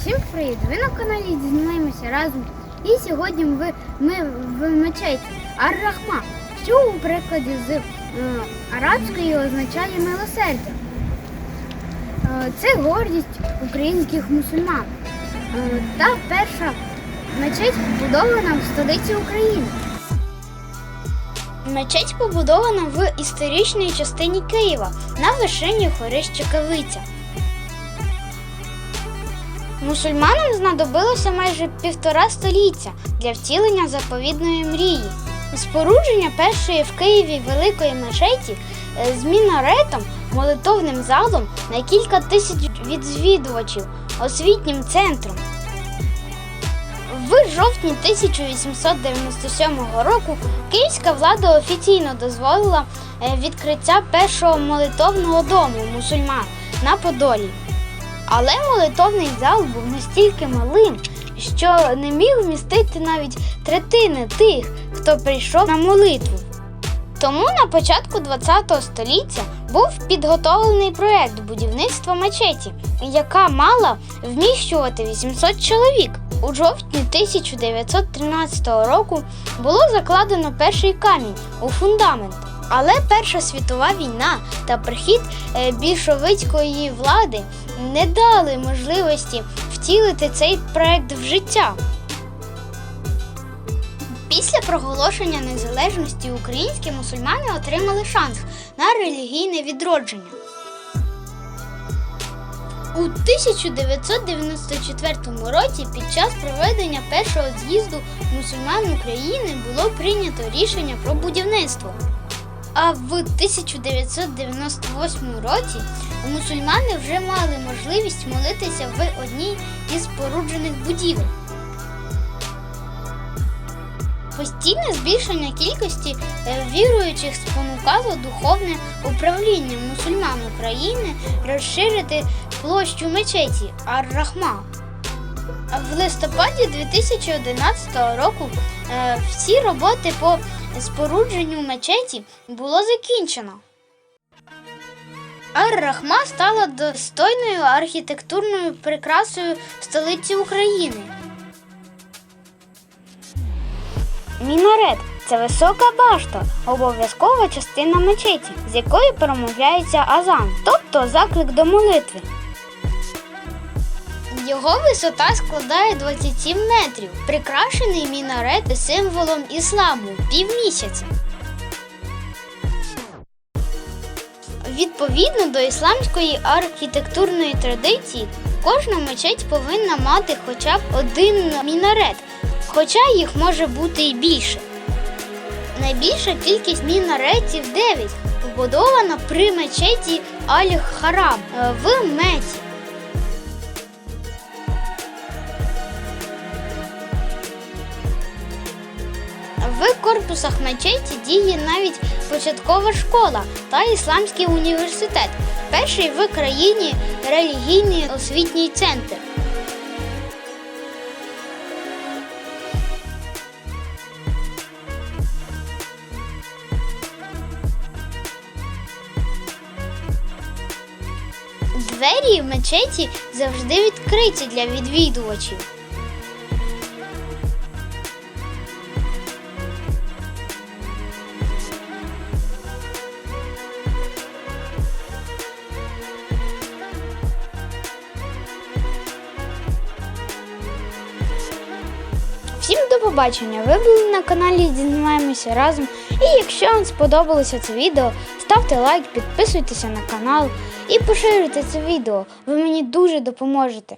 Всім привіт! Ви на каналі Дізнаємося разом. І сьогодні ми, ми в мечеті Ар-Рахма, що у перекладі з е, арабської означає милосердя. Е, це гордість українських мусульман. Е, та перша мечеть побудована в столиці України. Мечеть побудована в історичній частині Києва на вершині гори Щекавиця. Мусульманам знадобилося майже півтора століття для втілення заповідної мрії. Спорудження першої в Києві великої мечеті е, з мінаретом, молитовним залом на кілька тисяч відвідувачів, освітнім центром. В жовтні 1897 року київська влада офіційно дозволила е, відкриття першого молитовного дому мусульман на Подолі. Але молитовний зал був настільки малим, що не міг вмістити навіть третини тих, хто прийшов на молитву. Тому на початку ХХ століття був підготовлений проект будівництва мечеті, яка мала вміщувати 800 чоловік. У жовтні 1913 року було закладено перший камінь у фундамент. Але Перша світова війна та прихід е, більшовицької влади не дали можливості втілити цей проект в життя. Після проголошення незалежності українські мусульмани отримали шанс на релігійне відродження. У 1994 році під час проведення першого з'їзду мусульман України було прийнято рішення про будівництво. А в 1998 році мусульмани вже мали можливість молитися в одній із споруджених будівель. Постійне збільшення кількості е, віруючих спонукало духовне управління мусульман України розширити площу мечеті Ар-Рахма. В листопаді 2011 року е, всі роботи по спорудженню мечеті було закінчено. Ар-Рахма стала достойною архітектурною прикрасою столиці України. Мінарет це висока башта, обов'язкова частина мечеті, з якої промовляється азан, тобто заклик до молитви. Його висота складає 27 метрів. Прикрашений мінарет символом ісламу півмісяця. Відповідно до ісламської архітектурної традиції, кожна мечеть повинна мати хоча б один мінарет, хоча їх може бути і більше. Найбільша кількість мінаретів 9 побудована при мечеті Аль-Харам е, в Меці. В корпусах мечеті діє навіть початкова школа та ісламський університет, перший в країні релігійний освітній центр. Двері в мечеті завжди відкриті для відвідувачів. Всім до побачення! Ви були на каналі Дізнаємося разом. І якщо вам сподобалося це відео, ставте лайк, підписуйтеся на канал і поширюйте це відео. Ви мені дуже допоможете.